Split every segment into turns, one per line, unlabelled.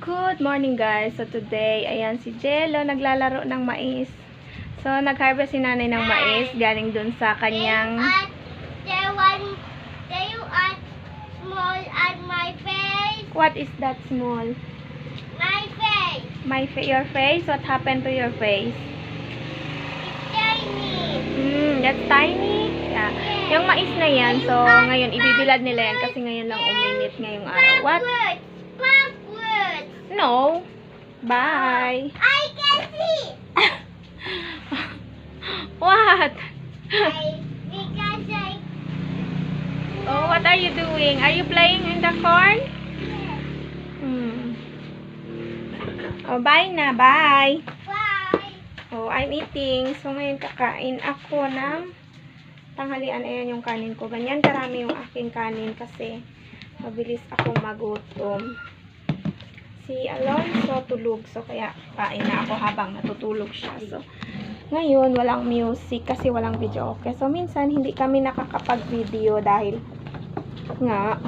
Good morning guys. So today, ayan si Jello naglalaro ng mais. So nag-harvest si nanay ng mais galing dun sa kanyang
are small at my face,
What is that small?
my face.
My fa- your face? What happened to your face?
It's tiny.
Hmm, that's tiny. Yeah. Yung mais na yan, so ngayon ibibilad nila yan kasi ngayon lang uminit ngayong araw. What? No. Bye.
I can see.
What?
I, because I,
Oh, what are you doing? Are you playing in the corn? Hmm. Oh, bye na. Bye.
bye.
Oh, I'm eating. So, ngayon kakain ako ng tanghalian. Ayan yung kanin ko. Ganyan karami yung aking kanin kasi mabilis ako magutom. Si Alonso tulog. So, kaya kain na ako habang natutulog siya. So, ngayon, walang music kasi walang video. Okay. So, minsan, hindi kami nakakapag-video dahil nga,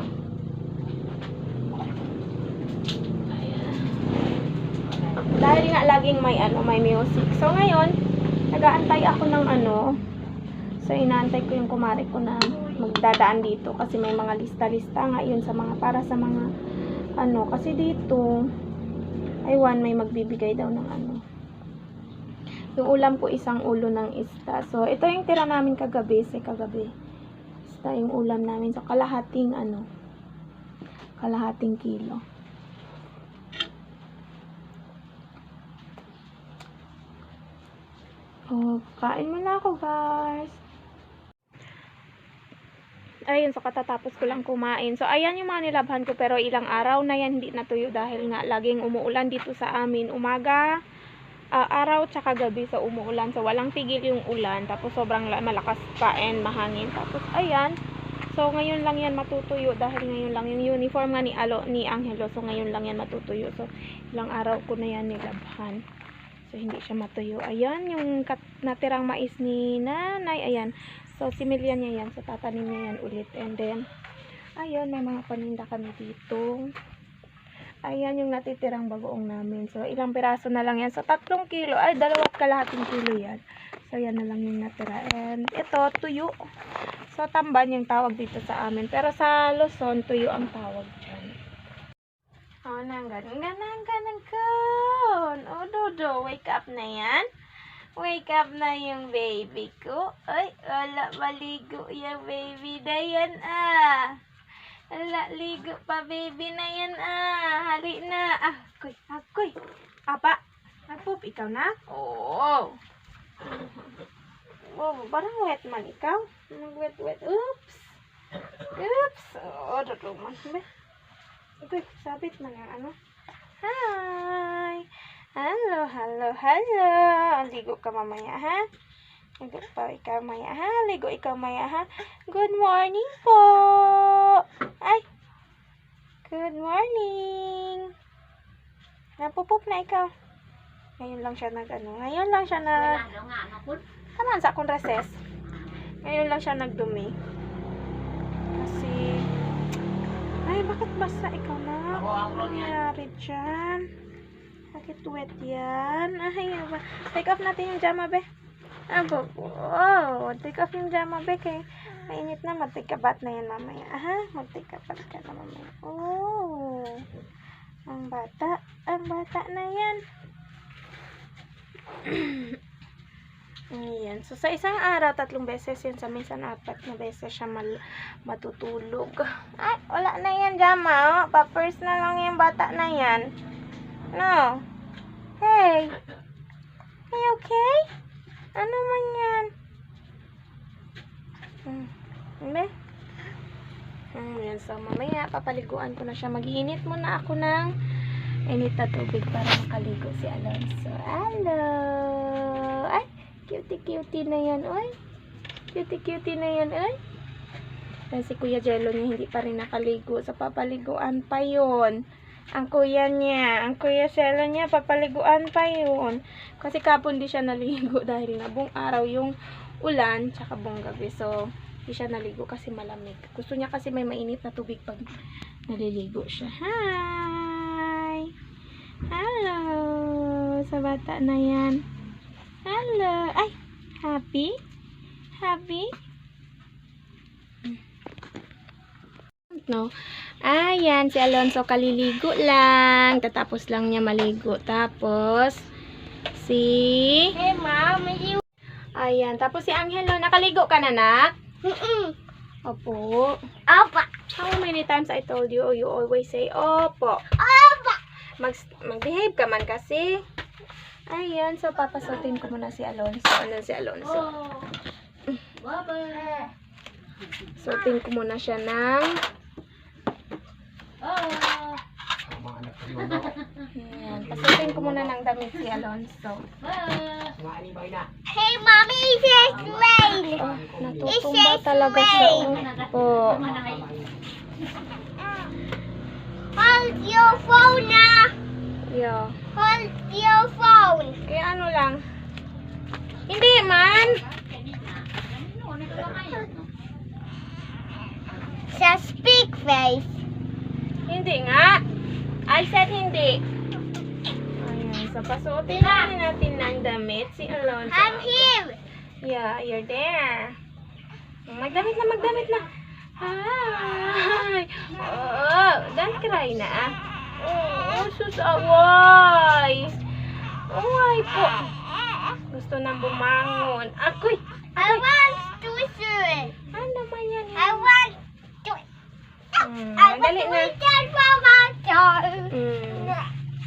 dahil nga laging may ano, may music. So ngayon, nag-aantay ako ng ano. So inaantay ko yung kumare ko na magdadaan dito kasi may mga lista-lista nga yun sa mga para sa mga ano kasi dito aywan may magbibigay daw ng ano. Yung ulam ko isang ulo ng ista. So ito yung tira namin kagabi, sa kagabi. Ista yung ulam namin. So kalahating ano, kalahating kilo. Oh, kain muna ako, guys. Ayun, so katatapos ko lang kumain. So, ayan yung mga nilabhan ko, pero ilang araw na yan hindi natuyo dahil nga laging umuulan dito sa amin. Umaga, ah, araw, tsaka gabi sa umuulan. So, walang tigil yung ulan. Tapos, sobrang la- malakas pa and mahangin. Tapos, ayan. So, ngayon lang yan matutuyo dahil ngayon lang yung uniform nga ni Alo, ni Angelo. So, ngayon lang yan matutuyo. So, ilang araw ko na yan nilabhan. So, hindi siya matuyo. Ayan, yung kat- natirang mais ni nanay. Ayan. So, similyan niya yan. So, tatanim niya yan ulit. And then, ayun, may mga paninda kami dito. Ayan yung natitirang bagoong namin. So, ilang piraso na lang yan. So, tatlong kilo. Ay, dalawat kalahating kilo yan. So, yan na lang yung natira. And, ito, tuyo. So, tamban yung tawag dito sa amin. Pero sa Luzon, tuyo ang tawag dyan. Oh, nanggan. Nanggan, nanggan. Oh, Dodo, wake up na yan. Wake up na yung baby ko. Ay, wala maligo yung baby na yan ah. Wala, ligo pa baby na yan ah. Hali na. Ah, akoy, akoy. Apa, nagpoop ikaw na? Oo. Oh, parang wet man ikaw. Mag-wet, wet. Oops. Oops. Oh, Dodo man. Akoy, sabit man yung ano. Hi. Hello, hello, hello. Ligo ka mamaya, ha? Ligo pa ikaw maya, ha? Ligo ikaw maya, ha? Good morning po. Ay. Good morning. Napupop na ikaw. Ngayon lang siya nag, ano, ngayon lang siya nag, kanan sa akong recess. Ngayon lang siya nagdumi. Kasi, ay, bakit basa ikaw na? Ano nangyari dyan? Bakit wet yan? Ay, ba? Take off natin yung jama, be. Abo, oh, take off yung jama, be, kay mainit na, magtikabat na yan mamaya. Ha? Magtikabat ka na mamaya. Oh, ang bata, ang bata na yan. Ayan. So, sa isang araw, tatlong beses yan. Sa minsan, apat na beses siya mal matutulog. Ay, wala na yan, Jama. Oh. Papers na lang yung bata na yan. No. Hey. Hey, okay? Ano man yan? Hmm. Hindi? Hmm, yan. So, mamaya, papaliguan ko na siya. Mag-iinit muna ako ng init na tubig para makaligo si Alonso. Hello! Ay, cutie-cutie na yan, oy. Cutie-cutie na yan, oy. Yan si Kuya Jello niya hindi pa rin nakaligo. Sa papaliguan pa yon ang kuya niya, ang kuya Sela niya, papaliguan pa yun. Kasi kapon di siya naligo dahil na buong araw yung ulan, tsaka buong gabi. So, di siya naligo kasi malamig. Gusto niya kasi may mainit na tubig pag naliligo siya. Hi! bata na yan. Hello. Ay, happy? Happy? No. Ayan, si Alonso kaliligo lang. Tatapos lang niya maligo. Tapos, si...
Hey, you...
Ayan, tapos si Angelo. Nakaligo ka na, nak?
Mm-mm.
Opo.
Opa.
How many times I told you, you always say, Opo. Mag, mag-behave ka man kasi. Ayan, so papasutin ko muna si Alonso. Ano si Alonso?
Oh. Baba.
Suotin ko muna siya ng...
Oh.
Ayan, pasutin ko muna ng damit si Alonso.
Hey, Mommy, it says rain.
Oh, natutumba talaga siya. Oh.
Hold your phone now.
Yeah.
Hold your phone.
Kaya ano lang. Hindi man.
Sa speak face.
Hindi nga. I said hindi. Ayan, so pasuotin natin natin ng damit si Alonso.
I'm here.
Yeah, you're there. Magdamit na, magdamit na. Hi! Oh, don't cry na. Oh, sus, away. Away po. Gusto nang bumangon. Akoy!
I want to swim.
Ano naman yan?
I want to.
Hmm,
I want to
na.
eat dog.
Hmm.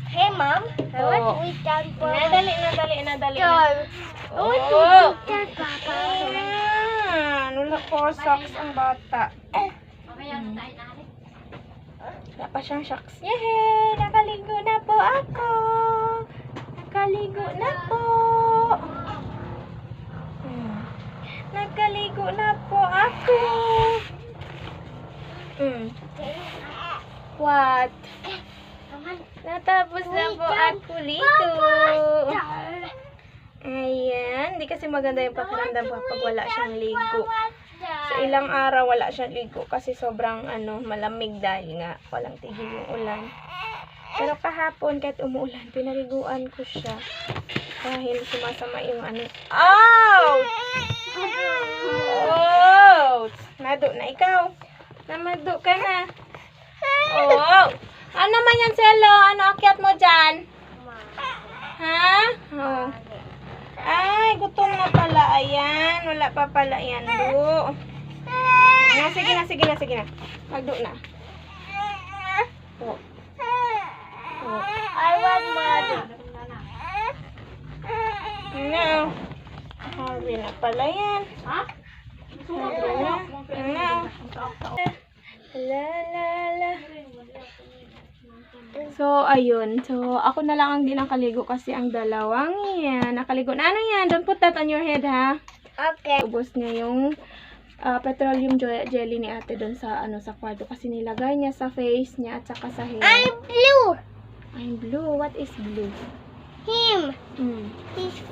Hey, Mom. I want
Oh.
to eat that for
Na,
my
dali na, dali na, dali na.
dog. I want to
Oh.
eat that, Papa.
Ayan, wala po socks ang bata. Hmm. Wala pa siyang socks. Yehey! Nakaligo na po ako! Nakaligo na po! Hmm. Nakaligo na po ako! Hmm. What? Natapos na po ako ligo. Ayan. Di kasi maganda yung pakiramdam kapag wala siyang ligo. Sa ilang araw wala siyang ligo kasi sobrang ano malamig dahil nga walang tigil yung ulan. Pero kahapon kahit umuulan, pinaliguan ko siya. Dahil sumasama yung ano. Oh! Oh! Nado na ikaw. Namado ka na. Oh! Ano naman yan, Selo? Ano akyat mo dyan? Ha? Oh. Ay, gutom na pala. Ayan. Wala pa pala yan, do. Na, sige na, sige na, sige na. Magdo na. Oh. Oh.
I want mommy.
No. Hurry na pala yan. Hurry na. No. La, la, la. So, ayun. So, ako na lang ang di nakaligo kasi ang dalawang yan. Nakaligo na. Ano yan? Don't put that on your head, ha?
Okay.
Ubos niya yung ah, petroleum jelly ni ate doon sa ano sa kwarto kasi nilagay niya sa face niya at saka sa hair.
I'm blue.
I'm blue. What is blue?
Him.
Mm.
He's